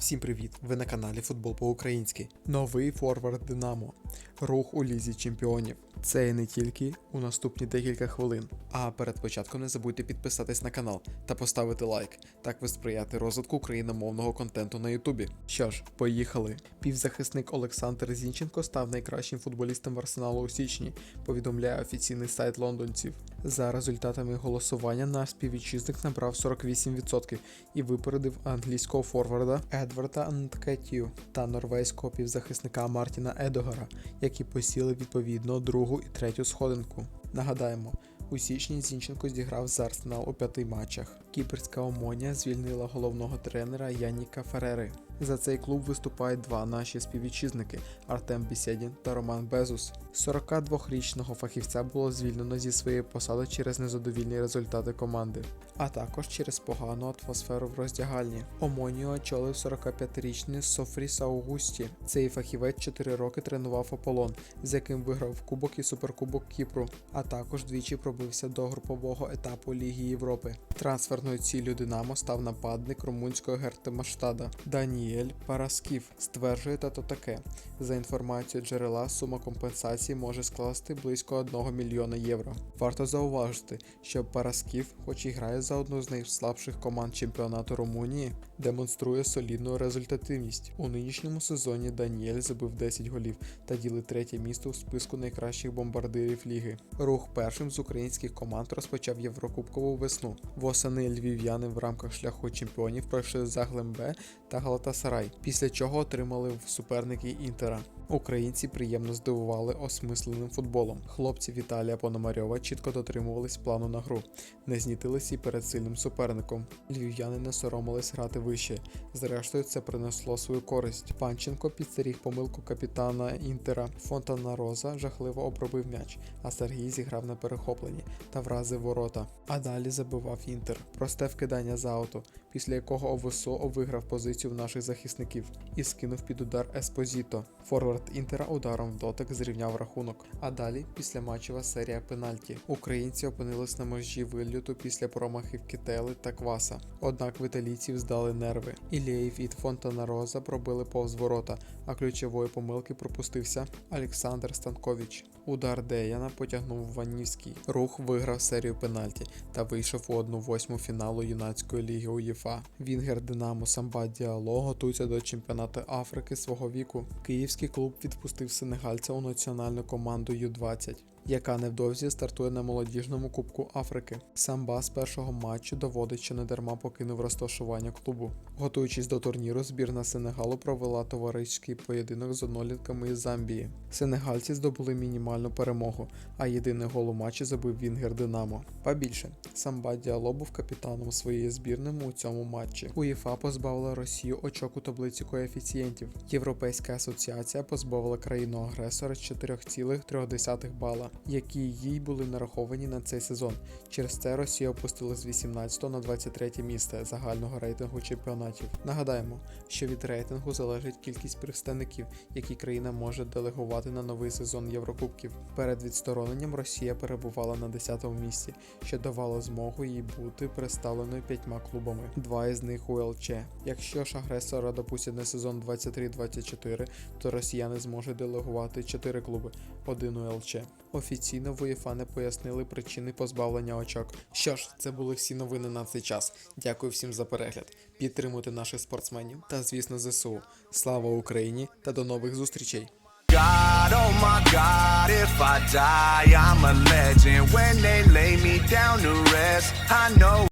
Всім привіт! Ви на каналі Футбол по-українськи. Новий форвард Динамо. Рух у лізі чемпіонів. Це і не тільки у наступні декілька хвилин. А перед початком не забудьте підписатись на канал та поставити лайк. Так ви сприяти розвитку україномовного контенту на Ютубі. Що ж, поїхали. Півзахисник Олександр Зінченко став найкращим футболістом Арсеналу у січні, повідомляє офіційний сайт лондонців. За результатами голосування наш співвітчизник набрав 48% і випередив англійського форварда Едварда Анткетію та норвезького півзахисника Мартіна Едогара, які посіли відповідно другу і третю сходинку. Нагадаємо, у січні Зінченко зіграв за Арсенал у п'яти матчах. Кіперська Омонія звільнила головного тренера Яніка Ферери. За цей клуб виступають два наші співвітчизники Артем Бісєдін та Роман Безус. 42-річного фахівця було звільнено зі своєї посади через незадовільні результати команди, а також через погану атмосферу в роздягальні. Омонію очолив 45-річний Софріс Аугусті. Цей фахівець 4 роки тренував Аполлон, з яким виграв Кубок і Суперкубок Кіпру, а також двічі пробився до групового етапу Ліги Європи. Трансферною ціллю Динамо став нападник румунського Гертемаштада Даніель Парасків. Стверджує тато таке. За інформацією джерела, сума компенсації може скласти близько 1 мільйона євро. Варто зауважити, що Парасків, хоч і грає за одну з найслабших команд чемпіонату Румунії, демонструє солідну результативність. У нинішньому сезоні Даніель забив 10 голів та ділить третє місце у списку найкращих бомбардирів ліги. Рух першим з українських команд розпочав Єврокубкову весну. Восени львів'яни в рамках шляху чемпіонів пройшли Заглембе та Галатасарай, після чого отримали в суперники Інтера. Українці приємно здивували осмисленим футболом. Хлопці Віталія Пономарьова чітко дотримувались плану на гру, не знітились і перед сильним суперником. Львів'яни не соромились грати вище. Зрештою, це принесло свою користь. Панченко підстеріг помилку капітана Інтера. Фонтана Роза жахливо обробив м'яч, а Сергій зіграв на перехопленні та вразив ворота. А далі забивав Інтер. Просте вкидання за ауто, після якого ОВСО виграв позицію в наших захисників і скинув під удар Еспозіто. Форвард Інтера ударом в дотик зрівняв рахунок. А далі післяматчева серія пенальті. Українці опинились на межі вильоту після промахів Кітели та Кваса. Однак в італійців здали нерви. Ілєєв Фонтана Роза пробили повз ворота, а ключової помилки пропустився Олександр Станкович. Удар Деяна потягнув Ванівський. Рух виграв серію пенальті та вийшов у 1-8 фіналу юнацької ліги УЄФА. Вінгер Динамо Самба Діало готується до чемпіонату Африки свого віку. Київський клуб відпустив сенегальця у національну команду Ю-20 яка невдовзі стартує на молодіжному Кубку Африки. Самба з першого матчу доводить, що недарма покинув розташування клубу. Готуючись до турніру, збірна Сенегалу провела товариський поєдинок з однолітками із Замбії. Сенегальці здобули мінімальну перемогу, а єдиний гол у матчі забив Вінгер Динамо. Па більше, Самба Діало був капітаном своєї збірної у цьому матчі. УЄФА позбавила Росію очок у таблиці коефіцієнтів. Європейська асоціація позбавила країну агресора 4,3 бала які їй були нараховані на цей сезон. Через це Росія опустила з 18 на 23 місце загального рейтингу чемпіонатів. Нагадаємо, що від рейтингу залежить кількість представників, які країна може делегувати на новий сезон Єврокубків. Перед відстороненням Росія перебувала на 10-му місці, що давало змогу їй бути представленою п'ятьма клубами, два із них УЛЧ. Якщо ж агресора допустять на сезон 23-24, то росіяни зможуть делегувати 4 клуби, один УЛЧ. Офіційно в УЄФА не пояснили причини позбавлення очок. Що ж, це були всі новини на цей час. Дякую всім за перегляд. Підтримуйте наших спортсменів та, звісно, ЗСУ. Слава Україні та до нових зустрічей! God, oh my God, if I die, I'm a legend. When they lay me down to rest, I know